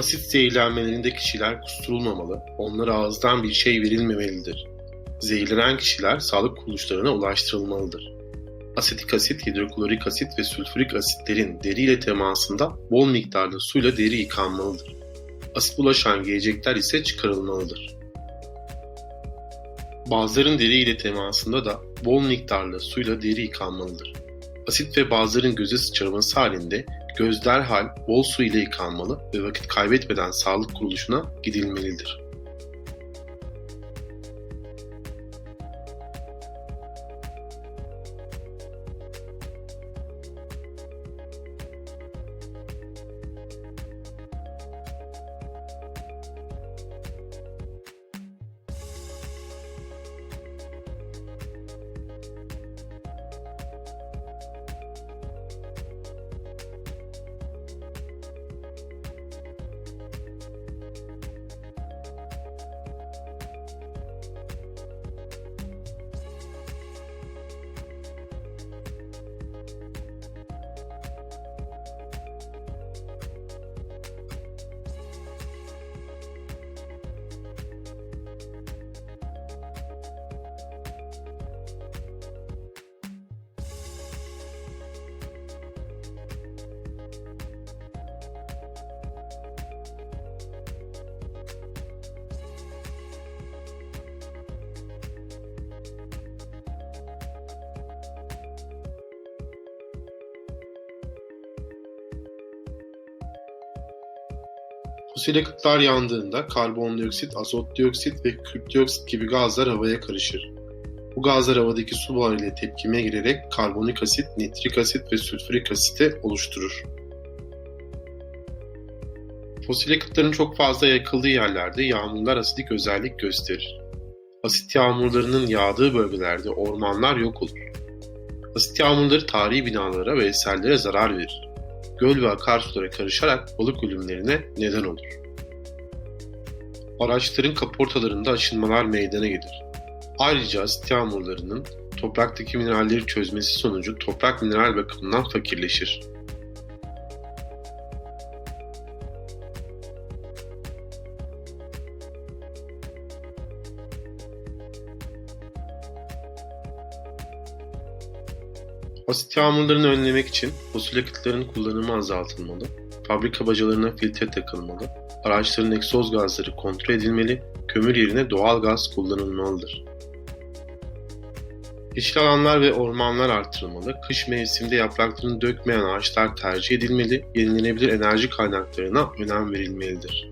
Asit zehirlenmelerinde kişiler kusturulmamalı, onlara ağızdan bir şey verilmemelidir. Zehirlenen kişiler sağlık kuruluşlarına ulaştırılmalıdır. Asetik asit, hidroklorik asit ve sülfürik asitlerin deri ile temasında bol miktarda suyla deri yıkanmalıdır. Asit bulaşan giyecekler ise çıkarılmalıdır. Bazıların deri ile temasında da bol miktarda suyla deri yıkanmalıdır. Asit ve bazıların göze sıçraması halinde göz derhal bol su ile yıkanmalı ve vakit kaybetmeden sağlık kuruluşuna gidilmelidir. Fosil yakıtlar yandığında karbondioksit, azot dioksit ve dioksit gibi gazlar havaya karışır. Bu gazlar havadaki su buharıyla tepkime girerek karbonik asit, nitrik asit ve sülfürik asite oluşturur. Fosil yakıtların çok fazla yakıldığı yerlerde yağmurlar asidik özellik gösterir. Asit yağmurlarının yağdığı bölgelerde ormanlar yok olur. Asit yağmurları tarihi binalara ve eserlere zarar verir göl ve akarsulara karışarak balık ölümlerine neden olur. Araçların kaportalarında aşınmalar meydana gelir. Ayrıca asit yağmurlarının topraktaki mineralleri çözmesi sonucu toprak mineral bakımından fakirleşir. Asit yağmurlarını önlemek için fosil yakıtların kullanımı azaltılmalı, fabrika bacalarına filtre takılmalı, araçların egzoz gazları kontrol edilmeli, kömür yerine doğal gaz kullanılmalıdır. Yeşil alanlar ve ormanlar artırılmalı, kış mevsiminde yapraklarını dökmeyen ağaçlar tercih edilmeli, yenilenebilir enerji kaynaklarına önem verilmelidir.